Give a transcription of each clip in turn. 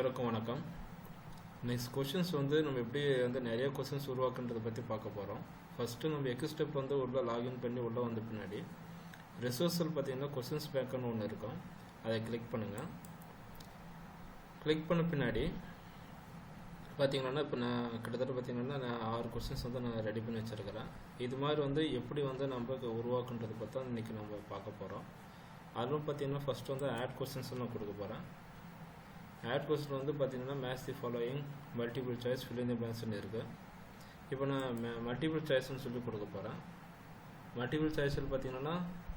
எல்லாருக்கும் வணக்கம். Next questions வந்து நம்ம எப்படி வந்து நிறைய கொஷின்ஸ் உருவாக்குன்றதை பற்றி பார்க்க போகிறோம் ஃபஸ்ட்டு நம்ம எக்கு ஸ்டெப் வந்து உள்ளே லாகின் பண்ணி உள்ளே வந்த பின்னாடி ரிசோர்ஸில் பார்த்தீங்கன்னா கொஷின்ஸ் பேக்குன்னு ஒன்று இருக்கும். அதை கிளிக் பண்ணுங்கள் கிளிக் பண்ண பின்னாடி பார்த்தீங்கன்னா இப்போ நான் கிட்டத்தட்ட பார்த்தீங்கன்னா நான் ஆறு கொஷின்ஸ் வந்து நான் ரெடி பண்ணி வச்சுருக்கிறேன். இது மாதிரி வந்து எப்படி வந்து நம்ம உருவாக்குன்றதை பார்த்தா இன்றைக்கி நம்ம பார்க்க போகிறோம் அதுவும் பார்த்தீங்கன்னா ஃபஸ்ட்டு வந்து ஆட் கொஷின்ஸ் நான் கொடுக்க போகிறேன் ஆட் கொஸ்டின் வந்து பார்த்தீங்கன்னா match the following multiple choice filling இந்த இருக்குது இப்போ நான் மல்டிபிள் சாய்ஸ்னு சொல்லி கொடுக்க போகிறேன் மல்டிபிள் சாய்ஸில் பார்த்தீங்கன்னா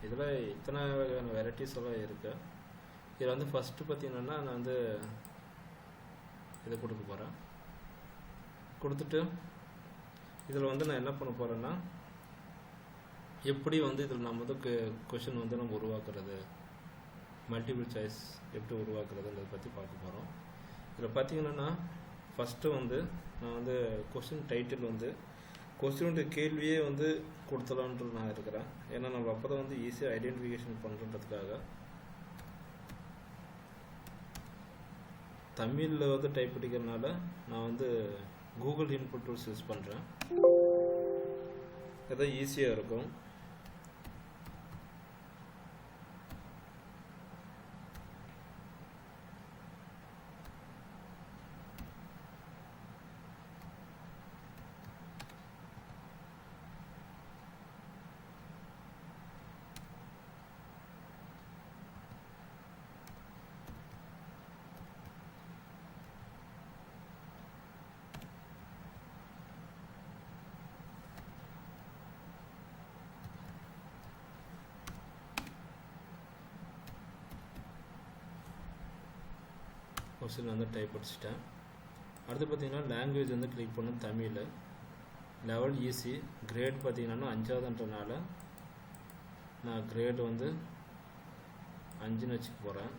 இதில் இத்தனை வகையான வெரைட்டிஸ் எல்லாம் இருக்குது இதில் வந்து ஃபஸ்ட்டு பார்த்தீங்கன்னா நான் வந்து இதை கொடுக்க போகிறேன் கொடுத்துட்டு இதில் வந்து நான் என்ன பண்ண போகிறேன்னா எப்படி வந்து இதில் நம்ம வந்து கொஷின் வந்து நம்ம உருவாக்குறது. மல்டிபிள் சாய்ஸ் எப்படி உருவாக்குறதுன்றதை பற்றி பார்க்க போகிறோம் இதில் பார்த்தீங்கன்னா ஃபஸ்ட்டு வந்து நான் வந்து கொஸ்டின் டைட்டில் வந்து கொஸ்டினுடைய கேள்வியே வந்து கொடுத்தலான்ட்டு நான் இருக்கிறேன் ஏன்னா நம்ம அப்போ தான் வந்து ஈஸியாக ஐடென்டிஃபிகேஷன் பண்ணுறதுக்காக தமிழில் வந்து டைப் அடிக்கிறதுனால நான் வந்து கூகுள் இன்புட் டூல்ஸ் யூஸ் பண்ணுறேன் அதான் ஈஸியாக இருக்கும். கொஸ்டின் வந்து டைப் அடிச்சிட்டேன் அடுத்து பார்த்தீங்கன்னா லாங்குவேஜ் வந்து கிளிக் பண்ணும் தமிழ். லெவல் ஈஸி கிரேட் பார்த்தீங்கன்னா அஞ்சாவதுன்றனால நான் கிரேட் வந்து அஞ்சுன்னு வச்சுக்க போகிறேன்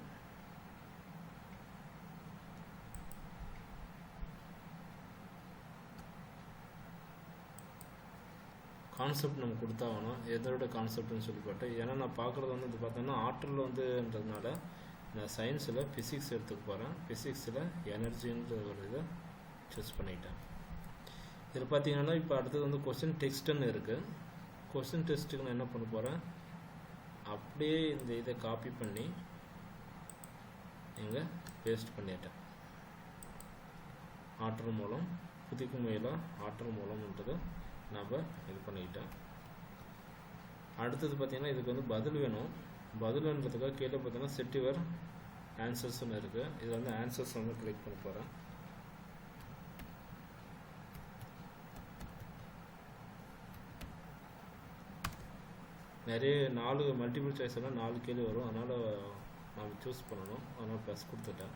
கான்செப்ட் நம்ம கொடுத்தாகணும். எதோட கான்செப்ட்னு சொல்லி போட்டு ஏன்னா நான் பார்க்குறது வந்து இது பார்த்தோன்னா ஆற்றல் வந்துன்றதுனால நான் சயின்ஸில் ஃபிசிக்ஸ் எடுத்துக்க போகிறேன் ஃபிசிக்ஸில் எனர்ஜின்ற ஒரு இதை சூஸ் பண்ணிட்டேன். இதில் பார்த்தீங்கன்னா இப்போ அடுத்தது வந்து கொஸ்டின் டெக்ஸ்ட்டுன்னு இருக்குது கொஸ்டின் டெஸ்ட்டுக்கு நான் என்ன பண்ண போகிறேன் அப்படியே இந்த இதை காப்பி பண்ணி இங்கே பேஸ்ட் பண்ணிட்டேன். ஆற்றல் மூலம் புதிக்கும் முயலா ஆற்றல் மூலம்ன்றது நம்ம இது பண்ணிக்கிட்டேன் அடுத்தது பார்த்தீங்கன்னா இதுக்கு வந்து பதில் வேணும். பதிலுன்றதுக்காக கீழே பார்த்தீங்கன்னா சிட்டிவர் ஆன்சர்ஸ்னு இருக்குது இது வந்து ஆன்சர்ஸ் வந்து கிளிக் பண்ண போகிறேன் நிறைய நாலு மல்டிபிள் சாய்ஸ் எல்லாம் நாலு கேள்வி வரும். அதனால் நான் சூஸ் பண்ணணும். அதனால் ப்ளஸ் கொடுத்துட்டேன்.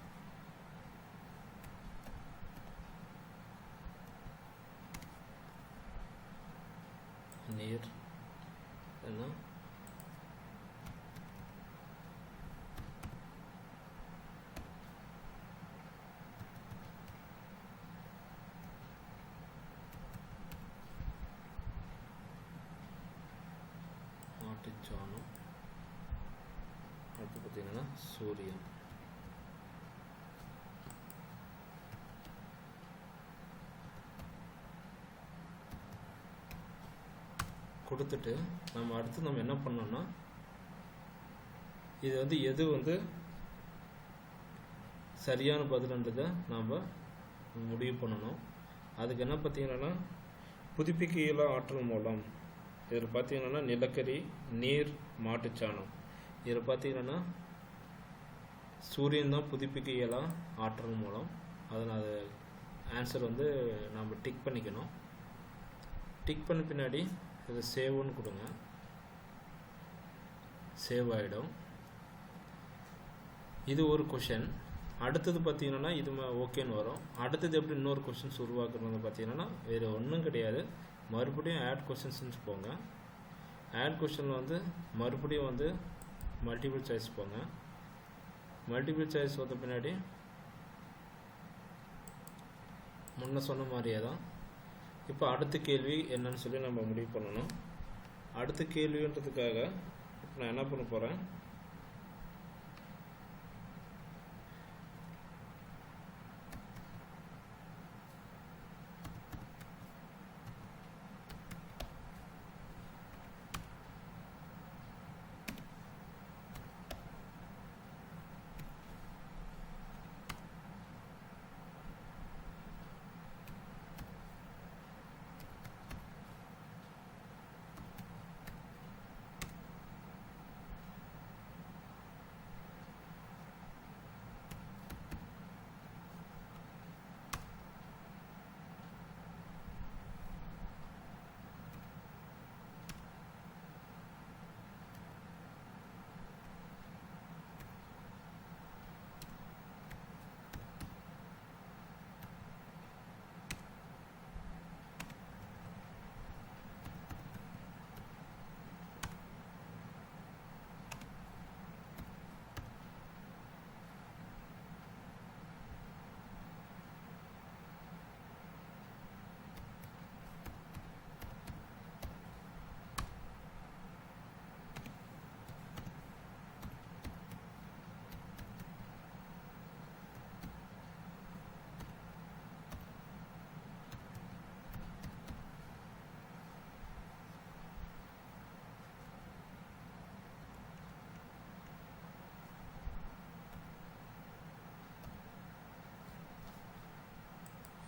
நீர். என்ன மாட்டுச்சாணம் அடுத்து பார்த்தீங்கன்னா சூரியன். கொடுத்துட்டு நம்ம அடுத்து நம்ம என்ன பண்ணோம்னா இது வந்து எது வந்து சரியான பதிலுன்றதை நாம் முடிவு பண்ணணும். அதுக்கு என்ன பார்த்தீங்கன்னா புதுப்பிக்கையில ஆற்றல் மூலம். இதில் பார்த்தீங்கன்னா நிலக்கரி நீர் மாட்டுச்சாணம் இதில் பார்த்தீங்கன்னா சூரியன் தான் புதுப்பிக்க இயலாம் ஆற்றல் மூலம். அதனால் ஆன்சர் வந்து நம்ம டிக் பண்ணிக்கணும். டிக் பண்ண பின்னாடி இது சேவ்னு கொடுங்க. சேவ் ஆகிடும் இது ஒரு கொஷன் அடுத்தது பார்த்தீங்கன்னா இது ஓகேன்னு வரும். அடுத்தது எப்படி இன்னொரு கொஷின்ஸ் உருவாக்குறது பார்த்தீங்கன்னா வேறு ஒன்றும் கிடையாது. மறுபடியும் ஆட் கொஷின்ஸ்னு போங்க. ஆட் கொஷனில் வந்து மறுபடியும் வந்து மல்டிபிள் சாய்ஸ் போங்க. மல்டிபிள் சாய்ஸ் வந்த பின்னாடி முன்ன சொன்ன மாதிரியே தான். இப்போ அடுத்த கேள்வி என்னன்னு சொல்லி நம்ம முடிவு பண்ணணும். அடுத்த கேள்வின்றதுக்காக இப்போ நான் என்ன பண்ண போகிறேன்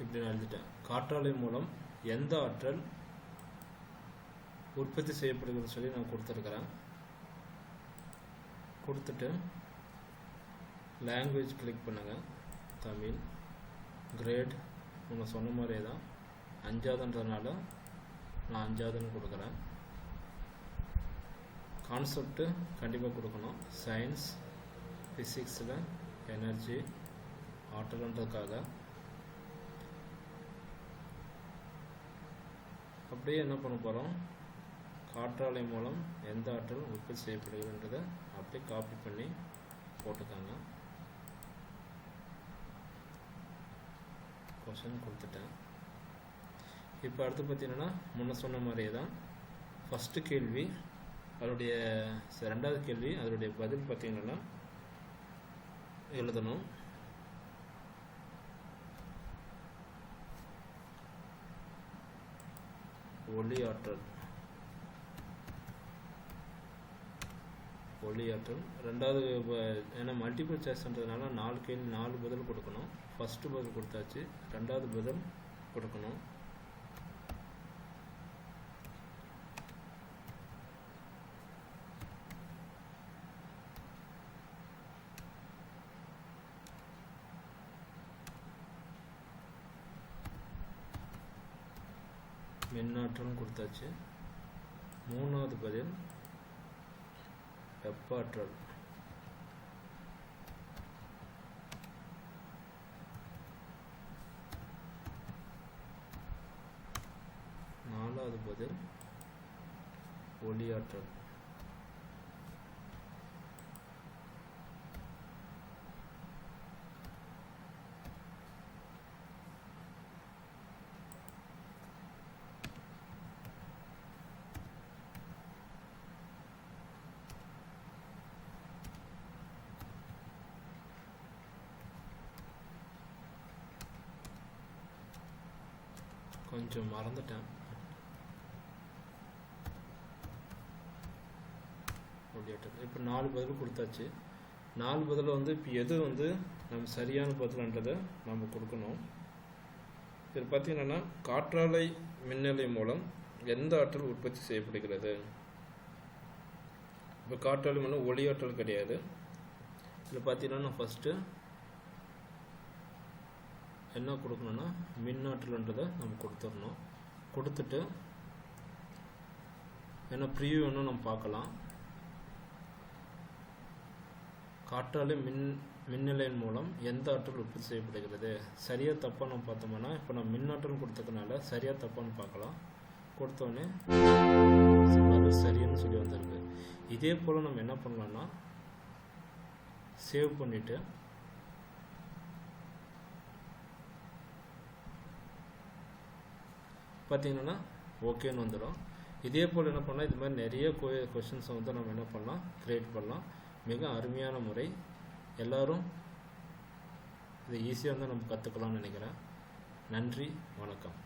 இப்படி நான் எழுதிட்டேன். காற்றாலை மூலம் எந்த ஆற்றல் உற்பத்தி செய்யப்படுகிறது சொல்லி நான் கொடுத்துருக்குறேன். கொடுத்துட்டு லாங்குவேஜ் கிளிக் பண்ணுங்கள் தமிழ் கிரேட் உன்னை சொன்ன மாதிரியே தான். அஞ்சாவதுன்றதுனால நான் அஞ்சாவதுன்னு கொடுக்குறேன். கான்செப்ட்டு கண்டிப்பாக கொடுக்கணும். சயின்ஸ் ஃபிசிக்ஸில் எனர்ஜி ஆற்றல்ன்றதுக்காக அப்படியே என்ன பண்ண போகிறோம் காற்றாலை மூலம் எந்த ஆற்றல் உற்பத்தி செய்யப்படுகிறதுன்றதை அப்படியே காப்பி பண்ணி போட்டுக்காங்க. கொஷின் கொடுத்துட்டேன். இப்போ அடுத்து பார்த்தீங்கன்னா முன்ன சொன்ன மாதிரியே தான் ஃபஸ்ட்டு கேள்வி அதனுடைய ரெண்டாவது கேள்வி அதனுடைய பதில் பார்த்தீங்கன்னா எழுதணும். ஒளி ஆற்றல் ஒளி ஆற்றல் ரெண்டாவது ஏன்னா மல்டிபிள் சாய்ஸ்ன்றதுனால நாலு கேள்வி நாலு பதில் கொடுக்கணும். ஃபஸ்ட்டு பதில் கொடுத்தாச்சு. ரெண்டாவது பதில் கொடுக்கணும். மின்னாற்றல் கொடுத்தாச்சு. மூணாவது பதில் வெப்பாற்றல் நாலாவது பதில் ஒளியாற்றல். கொஞ்சம் மறந்துட்டேன். இப்போ நாலு பதில் கொடுத்தாச்சு. நாலு பதில் வந்து இப்போ எது வந்து நம்ம சரியான பதில்ன்றதை நம்ம கொடுக்கணும். இது பார்த்தீங்கன்னா காற்றாலை மின்னலை மூலம் எந்த ஆற்றல் உற்பத்தி செய்யப்படுகிறது? இப்போ காற்றாலை மூலம் ஆற்றல் கிடையாது. இதில் பார்த்தீங்கன்னா நான் ஃபஸ்ட்டு என்ன கொடுக்கணும்னா மின்னாற்றல்ன்றதை நம்ம கொடுத்துடணும். கொடுத்துட்டு என்ன ப்ரிவியூ வேணும் நம்ம பார்க்கலாம். காற்றாலை மின் மின்னிலையின் மூலம் எந்த ஆற்றல் உற்பத்தி செய்யப்படுகிறது? சரியாக தப்பாக நம்ம பார்த்தோம்னா இப்போ நம்ம மின்னாற்றல் கொடுத்ததுனால சரியாக தப்பான்னு பார்க்கலாம். கொடுத்தோடனே அது சரின்னு சொல்லி வந்திருக்கு. இதே போல் நம்ம என்ன பண்ணலாம்னா சேவ் பண்ணிவிட்டு பார்த்தீங்கன்னா ஓகேன்னு வந்துடும் இதே போல் என்ன பண்ணால் இது மாதிரி நிறைய கொஷின்ஸை வந்து நம்ம என்ன பண்ணலாம்? க்ரியேட் பண்ணலாம். மிக அருமையான முறை. எல்லோரும் இதை ஈஸியாக வந்து நம்ம கற்றுக்கலாம்னு நினைக்கிறேன். நன்றி வணக்கம்.